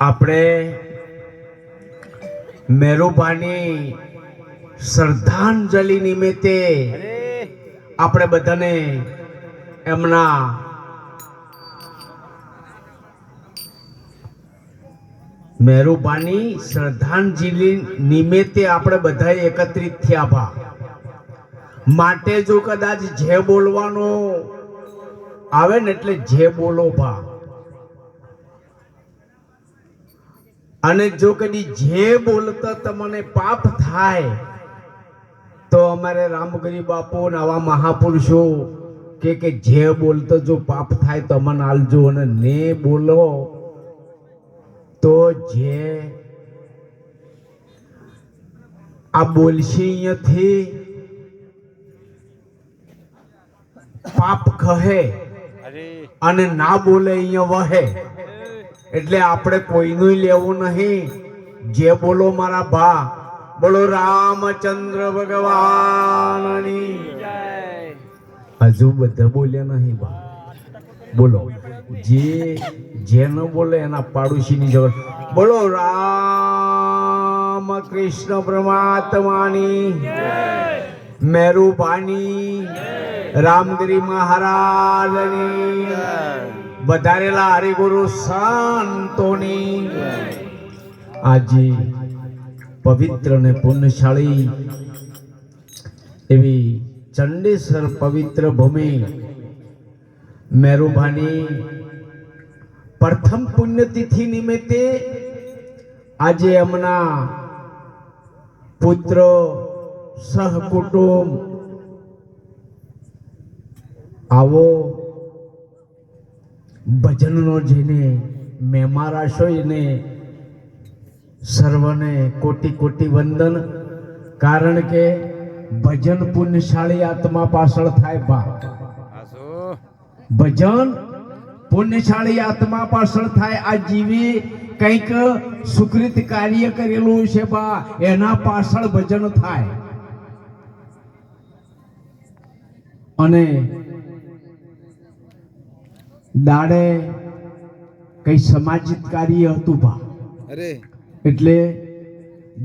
આપણે મેરુભાની શ્રદ્ધાંજલિ નિમિત્તે આપણે બધાને એમના મેરુબાની શ્રદ્ધાંજલિ નિમિત્તે આપણે બધા એકત્રિત થયા ભા. માટે જો કદાચ જે બોલવાનો આવે ને એટલે જે બોલો ભા અને જો કદી જે બોલતા તમને પાપ થાય, તો અમારે રામગરી બાપુ આવા મહાપુરુષો કે કે જે બોલતો જો પાપ થાય તો મને આલજો અને ને બોલો, તો જે આ બોલશે અહીંયાથી પાપ કહે. અને ના બોલે અહીંયા વહે. એટલે આપણે કોઈનું લેવું નહીં. જે બોલો મારા ભા બોલો રામચંદ્ર ભગવાનની. હજુ બધા બોલ્યા નહીં ભા. બોલો. જે જે ન બોલે એના પાડોશીની જગત. બોલો રામ કૃષ્ણ પરમાત્માની મેરુબાની રામગીરી મહારાજની વધારેલા હરિગુરુ સંતોની આજે પવિત્ર ને પુણ્યશાળી એવી ચંડેશ્વર પવિત્ર ભૂમિ મેરુભાની પ્રથમ પુણ્યતિથિ નિમિત્તે આજે એમના પુત્ર સહકુટુંબ આવો ભજનનો જેને મહેમાન રાશો એને સર્વને કોટી કોટી વંદન કારણ કે ભજન પુણ્યશાળી આત્મા પાછળ થાય બા ભજન પુણ્યશાળી આત્મા પાછળ થાય આ જીવી કંઈક સુકૃત કાર્ય કરેલું છે બા એના પાછળ ભજન થાય અને દાડે કઈ સમાજિત કાર્ય હતું ભા. અરે. એટલે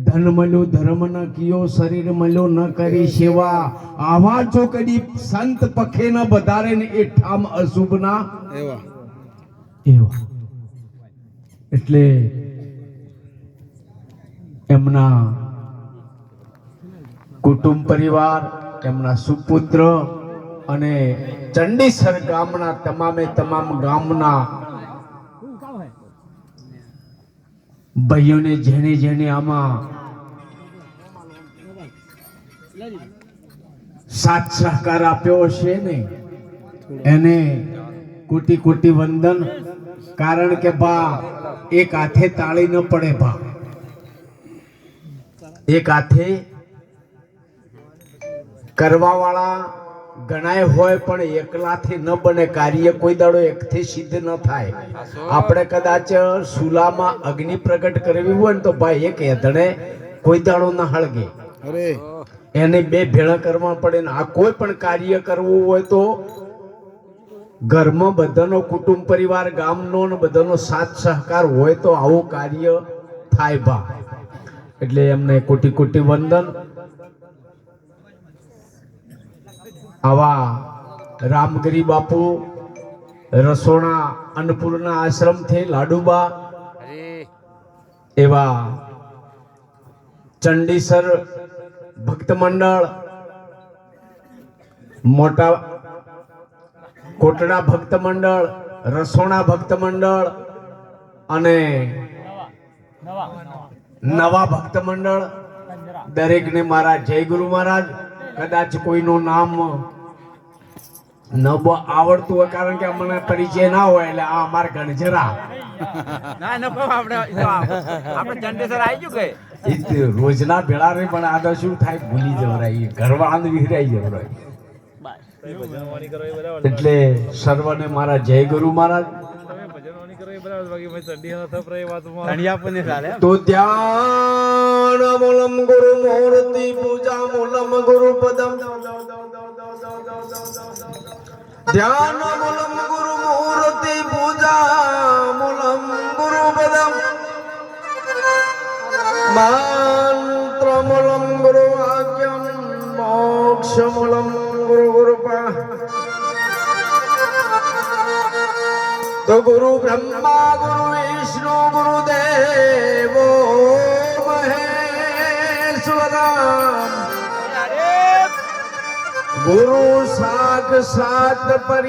ધન મળ્યું ધર્મ ન કિયો શરીર મળ્યું ન કરી સેવા. આવા જો કદી સંત પખે ન વધારે ને એ ઠામ અશુભ ના એવા. એવા. એટલે એમના કુટુંબ પરિવાર એમના સુપુત્ર અને ચંડીસર ગામના તમામે તમામ ગામના ભાઈઓને જેને જેને આમાં સાથ સહકાર આપ્યો છે ને, એને કોટી કોટી વંદન, કારણ કે બા, એક હાથે તાળી ન પડે બા. એક હાથે કરવા ગણાય હોય પણ એકલાથી ન બને. કાર્ય કોઈ દાડો એકથી સિદ્ધ ન થાય. આપણે કદાચ સુલામાં અગ્નિ પ્રગટ કરવી હોય ને તો ભાઈ એક હેધણે કોઈ દાડો ન હળગે. અરે. એને બે ભેળા કરવા પડે ને આ કોઈ પણ કાર્ય કરવું હોય તો ઘરમાં બધાનો કુટુંબ પરિવાર ગામનો ને બધાનો સાથ સહકાર હોય તો આવું કાર્ય થાય બા. એટલે એમને કોટી કોટી વંદન. આવા રામગીરી બાપુ રસોણા અન્નપૂર્ણા આશ્રમથી લાડુબા એવા ચંડીસર ભક્ત મંડળ મોટા કોટડા ભક્ત મંડળ રસોણા ભક્ત મંડળ અને નવા ભક્ત મંડળ. દરેકને મારા જય ગુરુ મહારાજ. કદાચ કોઈનું નામ ન આવડતું હોય કારણ કે મને પરિચય ના હોય એટલે આ અમારે ગણજરા. ના ન આપણે આપણે ચંડેસર આવી ગયું કે? રોજના ભેળા રે પણ આ તો શું થાય ભૂલી જવરાય ઘરવાળાને વિહરાઈ જવરાય એટલે સર્વને મારા જય ગુરુ મહારાજ ध्यानमूलं गुरुमूर्ति पूजामूलं गुरुपदम् ध्यानमूलं गुरुमूर्ति पूजामूलं गुरु मन्त्रमूलं गुरुवाक्यं તો ગુરુ બ્રહ્મા ગુરુ વિષ્ણુ ગુરુ દેવો મહેશ્વરમ ગુરુ સાક્ષાત પરી